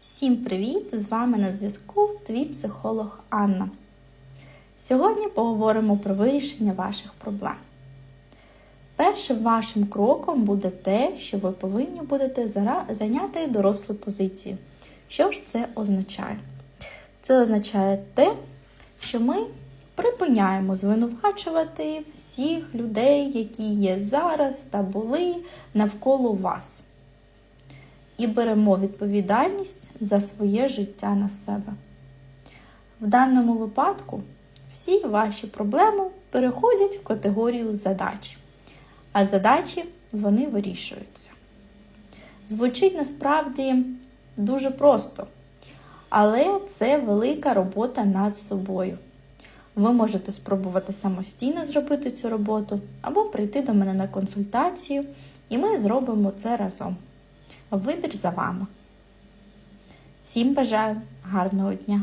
Всім привіт! З вами на зв'язку твій психолог Анна. Сьогодні поговоримо про вирішення ваших проблем. Першим вашим кроком буде те, що ви повинні будете зайняти дорослу позицію. Що ж це означає? Це означає те, що ми припиняємо звинувачувати всіх людей, які є зараз та були навколо вас і беремо відповідальність за своє життя на себе. В даному випадку всі ваші проблеми переходять в категорію задач, а задачі вони вирішуються. Звучить насправді дуже просто, але це велика робота над собою. Ви можете спробувати самостійно зробити цю роботу або прийти до мене на консультацію, і ми зробимо це разом. Вибір за вами. Всім бажаю гарного дня!